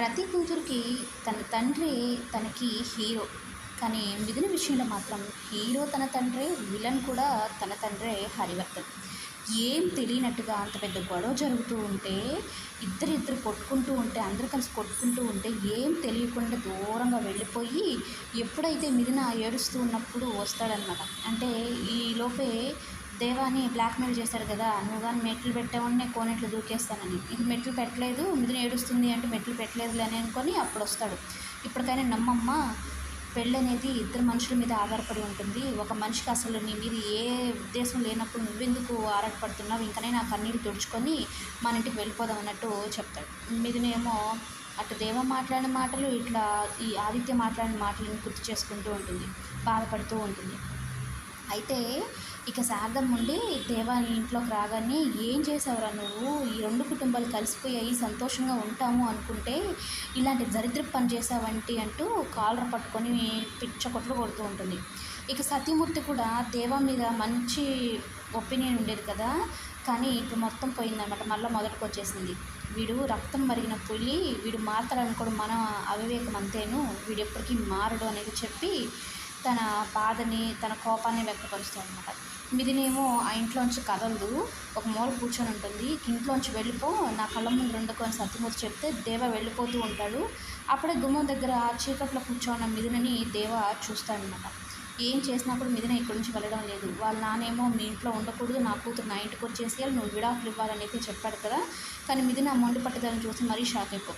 ప్రతి కూతురికి తన తండ్రి తనకి హీరో. కానీ మిగిలిన విషయంలో మాత్రం హీరో తన తండ్రే విలన్ కూడా తన తండ్రే హరివర్ధన్. ఏం తెలియనట్టుగా అంత పెద్ద గొడవ జరుగుతూ ఉంటే ఇద్దరిద్దరు కొట్టుకుంటూ ఉంటే అందరూ కలిసి కొట్టుకుంటూ ఉంటే ఏం తెలియకుండా దూరంగా వెళ్ళిపోయి ఎప్పుడైతే మిథున ఏడుస్తూ ఉన్నప్పుడు వస్తాడనమాట అంటే ఈలోపే దేవాని బ్లాక్మెయిల్ చేశారు కదా నువ్వు కానీ మెట్లు పెట్టావని కోనెట్లు దూకేస్తానని. ఇది మెట్లు పెట్టలేదు మిథున ఏడుస్తుంది అంటే మెట్లు పెట్టలేదులే అని అనుకొని అప్పుడు వస్తాడు. ఇప్పటికైనా నమ్మమ్మ పెళ్ళి అనేది ఇద్దరు మనుషుల మీద ఆధారపడి ఉంటుంది. ఒక మనిషికి అసలు నీ మీద ఏ ఉద్దేశం లేనప్పుడు నువ్వెందుకు ఆరాటపడుతున్నావు? ఇంకనే నా కన్నీరు తుడుచుకొని మన ఇంటికి వెళ్ళిపోదాం అన్నట్టు చెప్తాడు. మీదనేమో అటు దేవ మాట్లాడిన మాటలు ఇట్లా ఈ ఆదిత్య మాట్లాడిన మాటలను గుర్తు చేసుకుంటూ ఉంటుంది బాధపడుతూ ఉంటుంది. అయితే ఇక శారదం ఉండి దేవాని ఇంట్లోకి రాగానే ఏం చేసావురా నువ్వు? ఈ రెండు కుటుంబాలు కలిసిపోయాయి సంతోషంగా ఉంటాము అనుకుంటే ఇలాంటి దరిద్ర పని చేసావంటి అంటూ కాలర్ పట్టుకొని పిచ్చ కొట్లు కొడుతూ ఉంటుంది. ఇక సతీమూర్తి కూడా దేవా మీద మంచి ఒపీనియన్ ఉండేది కదా కానీ ఇప్పుడు మొత్తం పోయిందనమాట మళ్ళీ మొదటికి వచ్చేసింది. వీడు రక్తం మరిగిన పులి వీడు మారతాడనుకోవడం మన అవివేకం అంతేను. వీడు ఎప్పటికీ మారడు అనేది చెప్పి తన బాధని తన కోపాన్ని వ్యక్తపరుస్తాడు అనమాట మిదినేమో ఆ ఇంట్లోంచి కదలదు. ఒక మూల కూర్చొని ఉంటుంది. ఇంట్లోంచి వెళ్ళిపో నా కళ్ళ ముందు రెండుకొని సత్యమూర్తి చెప్తే దేవ వెళ్ళిపోతూ ఉంటాడు. అప్పుడే గుమ్మం దగ్గర చీకట్లో కూర్చోన్న మిదినని దేవ చూస్తాడనమాట ఏం చేసినా కూడా మిదిన ఇక్కడి నుంచి వెళ్ళడం లేదు. వాళ్ళ నానేమో మీ ఇంట్లో ఉండకూడదు నా కూతురు నా ఇంటికి వచ్చేసి నువ్వు విడాకులు ఇవ్వాలని అయితే చెప్పాడు కదా. కానీ మిదిన మొండి పట్టుదలని చూసి మరీ షాక్ అయిపో